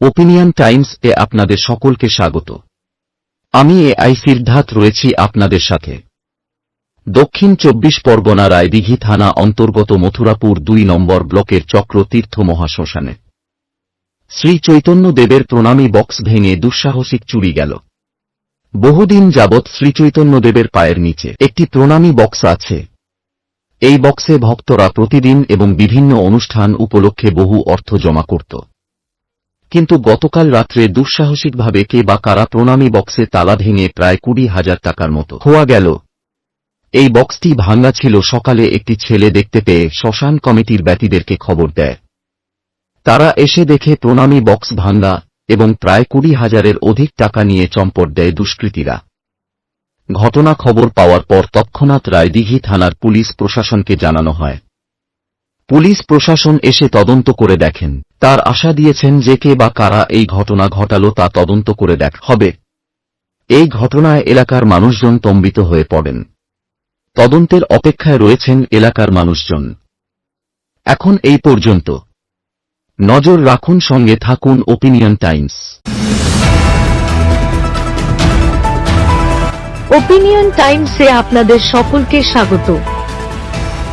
Opinion Times এ আপনাদের সকলকে স্বাগত। আমি এ আই সিদ্ধার্থ রয়েছি আপনাদের সাথে। দক্ষিণ চব্বিশ পরগনা রায়দিঘি থানা অন্তর্গত মথুরাপুর দুই নম্বর ব্লকের চক্র তীর্থ মহাশ্মশানে। শ্রী চৈতন্য দেবের প্রণামী বক্স ভেঙে দুঃসাহসিক চুরি গেল। বহুদিন যাবৎ শ্রীচৈতন্যদেবের পায়ের নিচে একটি প্রণামী বক্স আছে। এই বক্সে ভক্তরা প্রতিদিন এবং বিভিন্ন অনুষ্ঠান উপলক্ষে বহু অর্থ জমা করত। কিন্তু গতকাল রাত্রে দুঃসাহসিকভাবে কে বা কারা প্রণামী বক্সে তালা ভেঙে প্রায় কুড়ি হাজার টাকার মতো খোয়া গেল। এই বক্সটি ভাঙ্গা ছিল সকালে একটি ছেলে দেখতে পেয়ে শ্মশান কমিটির ব্যতীদেরকে খবর দেয়। তারা এসে দেখে প্রণামী বক্স ভাঙ্গা এবং প্রায় কুড়ি হাজারের অধিক টাকা নিয়ে চম্পট দেয় দুষ্কৃতীরা। ঘটনা খবর পাওয়ার পর তৎক্ষণাৎ রায়দিঘি থানার পুলিশ প্রশাসনকে জানানো হয়। পুলিশ প্রশাসন এসে তদন্ত করে দেখেন। তার আশা দিয়েছেন যে কে বা কারা এই ঘটনা ঘটালো তা তদন্ত করে দেখ হবে। এই ঘটনায় এলাকার মানুষজন তম্বিত হয়ে পড়েন। তদন্তের অপেক্ষায় রয়েছেন এলাকার মানুষজন। এখন এই পর্যন্ত। নজর রাখুন সঙ্গে থাকুন ওপিনিয়ন টাইমস ওপিনিয়ন টাইমসে আপনাদের সকলকে স্বাগত।